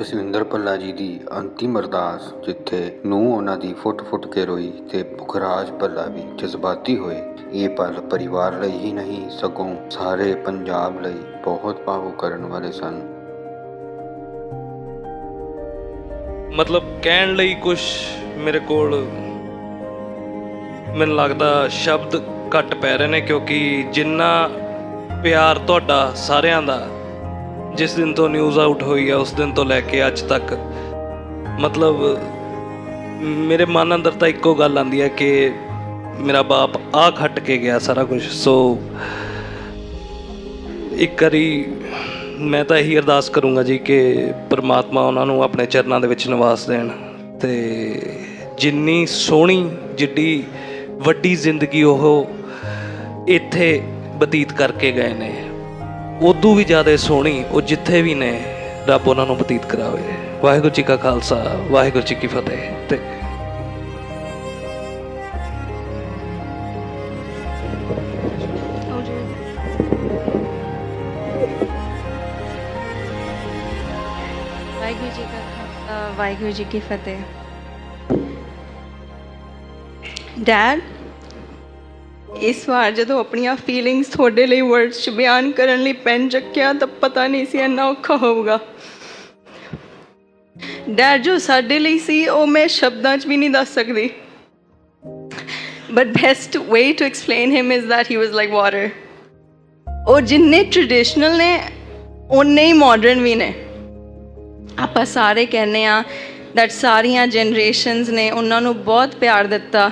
ਜਸਵਿੰਦਰ ਭੱਲਾ ਜੀ ਦੀ ਅੰਤਿਮ ਅਰਦਾਸ, ਜਿੱਥੇ ਨੂੰ ਉਹਨਾਂ ਦੀ ਫੁੱਟ ਫੁੱਟ ਕੇ ਰੋਈ ਤੇ ਪੁਖਰਾਜ ਭੱਲਾ ਵੀ ਜਜ਼ਬਾਤੀ ਹੋਏ। ਇਹ ਪਲ ਪਰਿਵਾਰ ਲਈ ਹੀ ਨਹੀਂ, ਸਗੋਂ ਸਾਰੇ ਪੰਜਾਬ ਲਈ ਬਹੁਤ ਭਾਵੁਕ ਕਰਨ ਵਾਲੇ ਸਨ। ਮਤਲਬ ਕਹਿਣ ਲਈ ਕੁਝ ਮੇਰੇ ਕੋਲ ਮੈਨੂੰ ਲੱਗਦਾ ਸ਼ਬਦ ਘੱਟ ਪੈ ਰਹੇ ਨੇ, ਕਿਉਂਕਿ ਜਿੰਨਾ ਪਿਆਰ ਤੁਹਾਡਾ ਸਾਰਿਆਂ ਦਾ ਜਿਸ ਦਿਨ ਤੋਂ ਨਿਊਜ਼ ਆਊਟ ਹੋਈ ਆ, ਉਸ ਦਿਨ ਤੋਂ ਲੈ ਕੇ ਅੱਜ ਤੱਕ। ਮਤਲਬ, ਮੇਰੇ ਮਨ ਅੰਦਰ ਤਾਂ ਇੱਕੋ ਗੱਲ ਆਂਦੀ ਹੈ ਕਿ ਮੇਰਾ ਬਾਪ ਆ ਖੱਟ ਕੇ ਗਿਆ ਸਾਰਾ ਕੁਝ ਸੋ ਇੱਕ ਵਾਰੀ ਮੈਂ ਤਾਂ ਇਹੀ ਅਰਦਾਸ ਕਰੂੰਗਾ ਜੀ ਕਿ ਪ੍ਰਮਾਤਮਾ ਉਹਨਾਂ ਨੂੰ ਆਪਣੇ ਚਰਨਾਂ ਦੇ ਵਿੱਚ ਨਿਵਾਸ ਦੇਣ ਤੇ ਜਿੰਨੀ ਸੋਹਣੀ, ਜਿੱਡੀ ਵੱਡੀ ਜ਼ਿੰਦਗੀ ਉਹ ਇੱਥੇ ਬਤੀਤ ਕਰਕੇ ਗਏ ਨੇ। ਉਦੋਂ ਵੀ ਜ਼ਿਆਦਾ ਸੋਹਣੀ, ਉਹ ਜਿੱਥੇ ਵੀ ਨੇ, ਰੱਬ ਉਹਨਾਂ ਨੂੰ ਬਤੀਤ ਕਰਾਵੇ। ਵਾਹਿਗੁਰੂ ਜੀ ਕਾ ਖਾਲਸਾ, ਵਾਹਿਗੁਰੂ ਜੀ ਕੀ ਫਤਿਹ। ਤੇ ਵਾਹਿਗੁਰੂ ਜੀ ਕਾ ਖਾਲਸਾ, ਵਾਹਿਗੁਰੂ ਜੀ ਕੀ ਫਤਿਹ। ਡੈਡ ਇਸ ਵਾਰ ਜਦੋਂ ਆਪਣੀਆਂ ਫੀਲਿੰਗਸ ਤੁਹਾਡੇ ਲਈ ਵਰਡਸ 'ਚ ਬਿਆਨ ਕਰਨ ਲਈ ਪੈਨ ਚੱਕਿਆ, ਤਾਂ ਪਤਾ ਨਹੀਂ ਸੀ ਇੰਨਾ ਔਖਾ ਹੋਊਗਾ। ਡਰ ਜੋ ਸਾਡੇ ਲਈ ਸੀ, ਉਹ ਮੈਂ ਸ਼ਬਦਾਂ 'ਚ ਵੀ ਨਹੀਂ ਦੱਸ ਸਕਦੀ। But best way to explain him is that he was like water. ਉਹ ਜਿੰਨੇ ਟ੍ਰੈਡੀਸ਼ਨਲ ਨੇ ਉਨੇ ਹੀ ਮਾਡਰਨ ਵੀ ਨੇ। ਆਪਾਂ ਸਾਰੇ ਕਹਿੰਦੇ ਆ ਦੈਟ ਸਾਰੀਆਂ ਜਨਰੇਸ਼ਨਸ ਨੇ ਉਹਨਾਂ ਨੂੰ ਬਹੁਤ ਪਿਆਰ ਦਿੱਤਾ।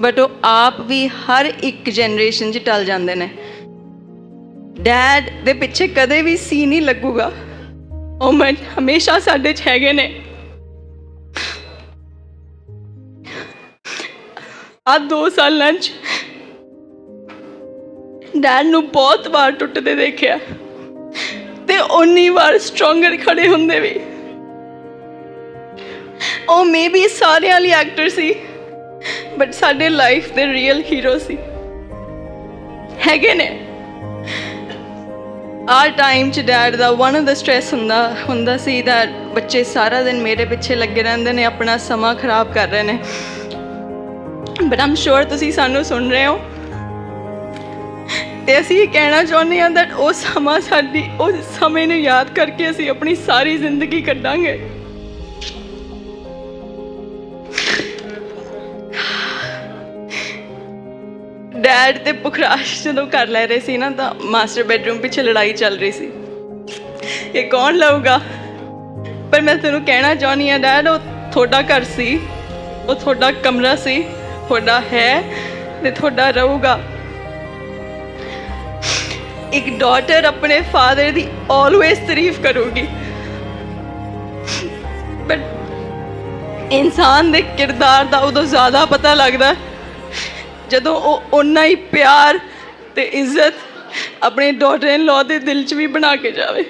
ਬਟ ਉਹ ਆਪ ਵੀ ਹਰ ਇੱਕ ਜਨਰੇਸ਼ਨ 'ਚ ਟਲ ਜਾਂਦੇ ਨੇ। ਡੈਡ ਦੇ ਪਿੱਛੇ ਕਦੇ ਵੀ ਸੀ ਨਹੀਂ ਲੱਗੂਗਾ। ਉਹ ਮੈਂ ਹਮੇਸ਼ਾ ਸਾਡੇ 'ਚ ਹੈਗੇ ਨੇ। ਆ ਦੋ ਸਾਲਾਂ 'ਚ ਡੈਡ ਨੂੰ ਬਹੁਤ ਵਾਰ ਟੁੱਟਦੇ ਦੇਖਿਆ। ਤੇ ਉਨੀ ਵਾਰ ਸਟਰੋਂਗਰ ਖੜੇ ਹੁੰਦੇ ਵੀ। ਉਹ ਮੇਬੀ ਸਾਰਿਆਂ ਲਈ ਐਕਟਰ ਸੀ। ਬਟ ਸਾਡੇ ਲਾਈਫ ਦੇ ਰੀਅਲ ਹੀਰੋ ਸੀ। ਹੈਗੇ ਨੇ। ਆਰ ਟਾਈਮ ਚ ਡੈਡ ਦਾ ਵਨ ਆਫ ਦਾ ਸਟ੍ਰੈਸ ਹੁੰਦਾ ਹੁੰਦਾ ਸੀ that ਬੱਚੇ ਸਾਰਾ ਦਿਨ ਮੇਰੇ ਪਿੱਛੇ ਲੱਗੇ ਰਹਿੰਦੇ ਨੇ, ਆਪਣਾ ਸਮਾਂ ਖਰਾਬ ਕਰ ਰਹੇ ਨੇ। ਬਟ ਆਮ ਸ਼ੋਰ ਤੁਸੀਂ ਸਾਨੂੰ ਸੁਣ ਰਹੇ ਹੋ। ਤੇ ਅਸੀਂ ਇਹ ਕਹਿਣਾ ਚਾਹੁੰਦੇ ਹਾਂ ਦੈਟ ਉਹ ਸਮਾਂ ਸਾਡੀ ਉਸ ਸਮੇਂ ਨੂੰ ਯਾਦ ਕਰਕੇ ਅਸੀਂ ਆਪਣੀ ਸਾਰੀ ਜ਼ਿੰਦਗੀ ਕੱਢਾਂਗੇ। ਡੈਡ ਤੇ ਪੁਖਰਾਸ਼ ਜਦੋਂ ਕਰ ਲੈ ਰਹੇ ਸੀ ਨਾ, ਤਾਂ ਮਾਸਟਰ ਬੈਡਰੂਮ ਪਿੱਛੇ ਲੜਾਈ ਚੱਲ ਰਹੀ ਸੀ। ਇਹ ਕੌਣ ਲਊਗਾ? ਪਰ ਮੈਂ ਤੈਨੂੰ ਕਹਿਣਾ ਚਾਹੁੰਦੀ ਹਾਂ ਡੈਡ ਉਹ ਤੁਹਾਡਾ ਘਰ ਸੀ, ਉਹ ਤੁਹਾਡਾ ਕਮਰਾ ਸੀ, ਤੁਹਾਡਾ ਹੈ ਤੇ ਤੁਹਾਡਾ ਰਹੂਗਾ। ਇੱਕ ਡਾਟਰ ਆਪਣੇ ਫਾਦਰ ਦੀ ਆਲਵੇਸ ਤਾਰੀਫ ਕਰੂਗੀ। ਬਟ ਇਨਸਾਨ ਦੇ ਕਿਰਦਾਰ ਦਾ ਉਦੋਂ ਜ਼ਿਆਦਾ ਪਤਾ ਲੱਗਦਾ ਜਦੋਂ ਉਹ ਓਨਾ ਹੀ ਪਿਆਰ ਤੇ ਇੱਜ਼ਤ ਆਪਣੇ ਡਾਟਰ ਇਨ ਲਾ ਦੇ ਦਿਲ 'ਚ ਵੀ ਬਣਾ ਕੇ ਜਾਵੇ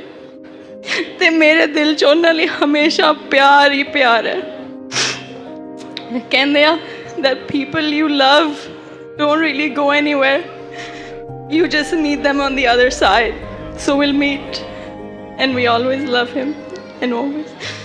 ਤੇ ਮੇਰੇ ਦਿਲ 'ਚ ਉਹਨਾਂ ਲਈ ਹਮੇਸ਼ਾ ਪਿਆਰ ਹੀ ਪਿਆਰ ਹੈ ਕਹਿੰਦੇ ਆ that people you love don't really go anywhere you just need them on the other side so we'll meet and we always love him and always